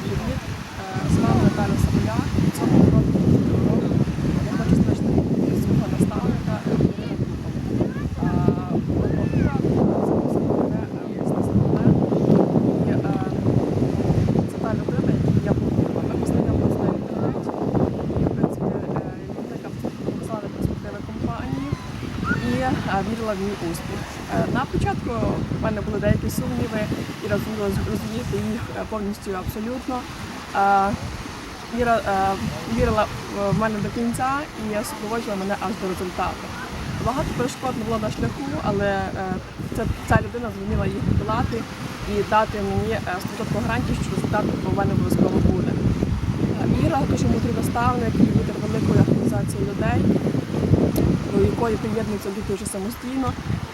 Е, З вами Наталя Самоляк. У цьому року року я хочу значити свого наставника Ірина Дубова. Ірина запросила мене в бізнес-момент. І е, це та людина, яку я полюбила. Ми познайомилися на інтернеті. І, в принципі, е, людина, яка показала перспективи компанії е, вірила в мій успіх. Е, На початку в мене були деякі сумніви і розуміти їх е, повністю абсолютно. Е, Іра е, вірила в мене до кінця і супроводжувала мене аж до результату. Багато перешкод не було на шляху, але ця, ця людина зуміла їх подолати і дати мені спочатку гарантію, що результат у мене обов'язково буде. Е, Іра дуже мудрий наставник лідер великої організації людей, якої приєднуються діти вже самостійно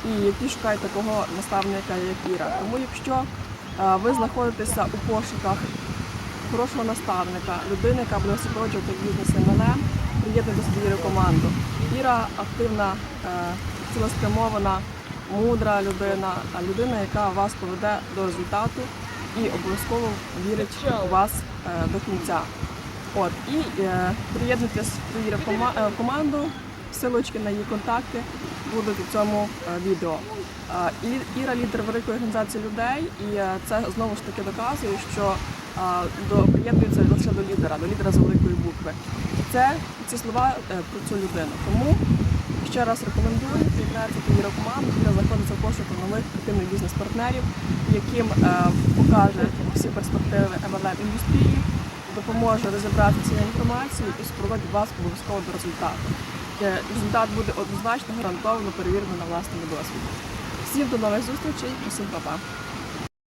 і які шукають такого наставника, як Іра. Тому якщо е, ви знаходитеся у пошуках хорошого наставника, людини, яка буде супроводжувати бізнес МЛМ, приєднуйтесь до Іри команду. Іра активна, е, цілеспрямована, мудра людина, людина, яка вас поведе до результату і обов'язково вірить у вас е, до кінця. От і е, приєднуйтесь до Іри в кома- в. Силочки на її контакти будуть у цьому е, відео. Е, Іра лідер великої організації людей, і е, це знову ж таки доказує, що приєднується лише до лідера, до лідера з великої букви. Це ці слова про цю людину. Тому ще раз рекомендую приєднатися до Іра команду, яка знаходиться в пошуку нових активних бізнес-партнерів, яким покаже всі перспективи MLM індустрії, допоможе розібратися цією інформацією і супроводить вас обов'язково до результату. Е, Результат буде однозначно гарантовано перевірено на власному досвіді. Всім до нових зустрічей, усім па-па!